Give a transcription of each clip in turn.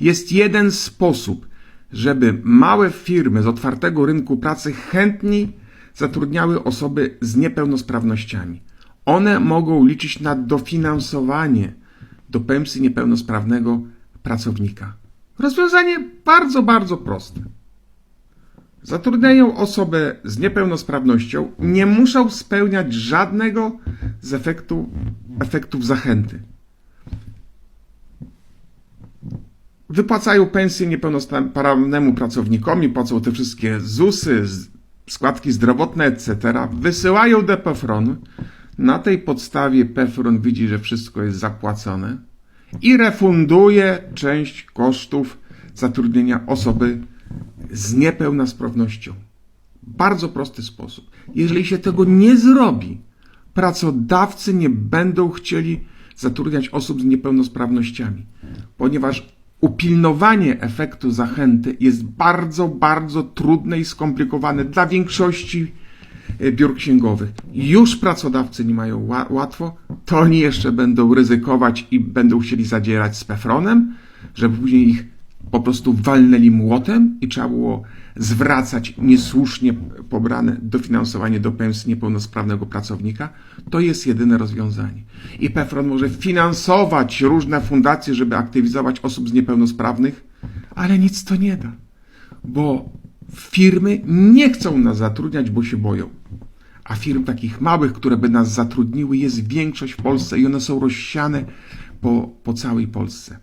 Jest jeden sposób, żeby małe firmy z otwartego rynku pracy chętniej zatrudniały osoby z niepełnosprawnościami. One mogą liczyć na dofinansowanie do pensji niepełnosprawnego pracownika. Rozwiązanie bardzo, bardzo proste. Zatrudniają osobę z niepełnosprawnością, nie muszą spełniać żadnego z efektu, efektów zachęty. Wypłacają pensję niepełnosprawnemu pracownikowi, płacą te wszystkie ZUSy, składki zdrowotne, etc. Wysyłają do PEFRON. Na tej podstawie PEFRON widzi, że wszystko jest zapłacone i refunduje część kosztów zatrudnienia osoby z niepełnosprawnością. Bardzo prosty sposób. Jeżeli się tego nie zrobi, pracodawcy nie będą chcieli zatrudniać osób z niepełnosprawnościami, ponieważ upilnowanie efektu zachęty jest bardzo, bardzo trudne i skomplikowane dla większości e, biur księgowych. Już pracodawcy nie mają ła- łatwo, to oni jeszcze będą ryzykować i będą chcieli zadzierać z Pefronem, żeby później ich po prostu walnęli młotem i trzeba było zwracać niesłusznie pobrane dofinansowanie do pensji niepełnosprawnego pracownika, to jest jedyne rozwiązanie. I PEFRON może finansować różne fundacje, żeby aktywizować osób z niepełnosprawnych, ale nic to nie da, bo firmy nie chcą nas zatrudniać, bo się boją. A firm takich małych, które by nas zatrudniły, jest większość w Polsce i one są rozsiane po, po całej Polsce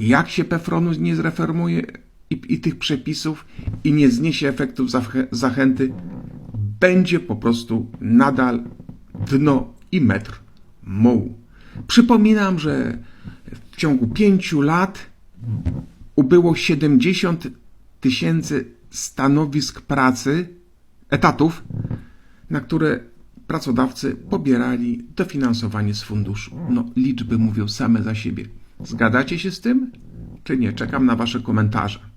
jak się Pefronu nie zreformuje i, i tych przepisów i nie zniesie efektów zach- zachęty, będzie po prostu nadal dno i metr mułu. Przypominam, że w ciągu pięciu lat ubyło 70 tysięcy stanowisk pracy, etatów, na które pracodawcy pobierali dofinansowanie z funduszu. No, liczby mówią same za siebie. Zgadzacie się z tym? Czy nie? Czekam na Wasze komentarze.